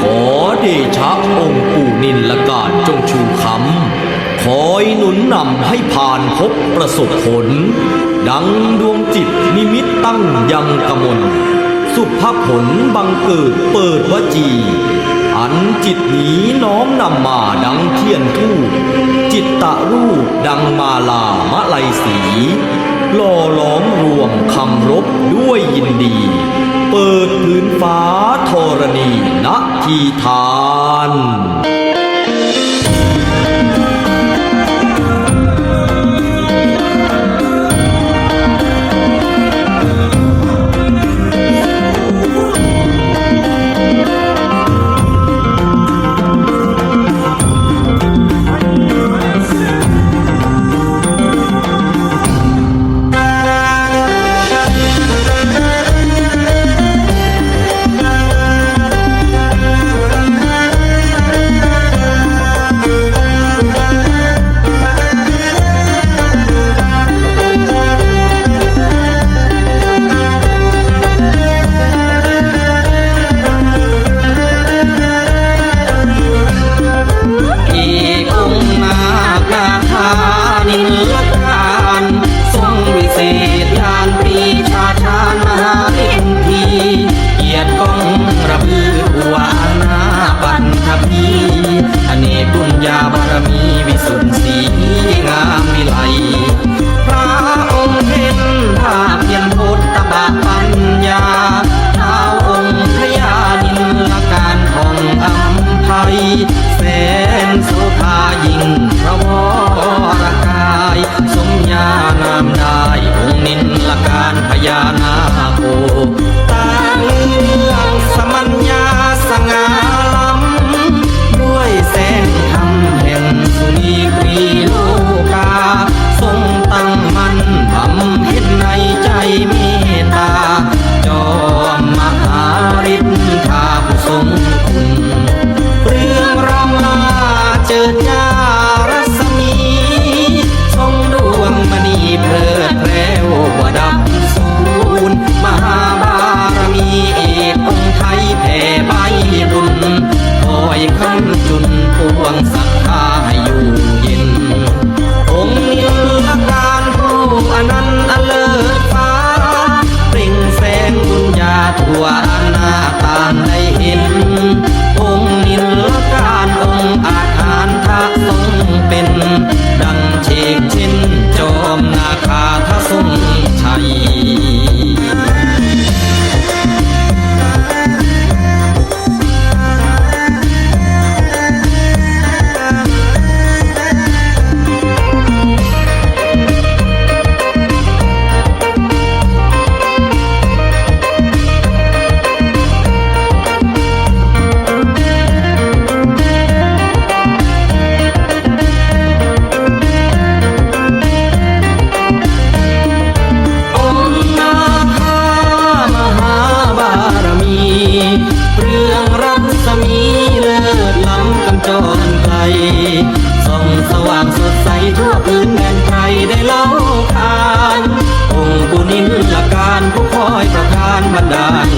ขอเดชะองค์ปู่นินละการจงชูคำ คอยหนุนนำให้ผ่านพบประสบผล ดังดวงจิตนิมิตตั้งยังกมล สุภผลบังเกิดเปิดวจีอันจิตนี้น้อมนำมาดังเทียนทูปจิตตะรูปดังมาลามะไลสี บด้วยยินดี เปิดพื้นฟ้าธรณีณทีทาน มีวิสุทธิ์สีงามวิไลพระองค์เห็นภาพเพียนพุทธบาปัญญาท้าองค์พระยานินลการของอัมภัยแสนโสภายิ่งพระวรกายสมญานามได้องค์นินลการพญานาโค เรื่องรัศมีเลิศล้ำกำจรไกลส่องสว่างสดใสทั่วพื้นแดนไทยได้เล่าทานองค์ปุนินละการผู้คอยประทานบันดาล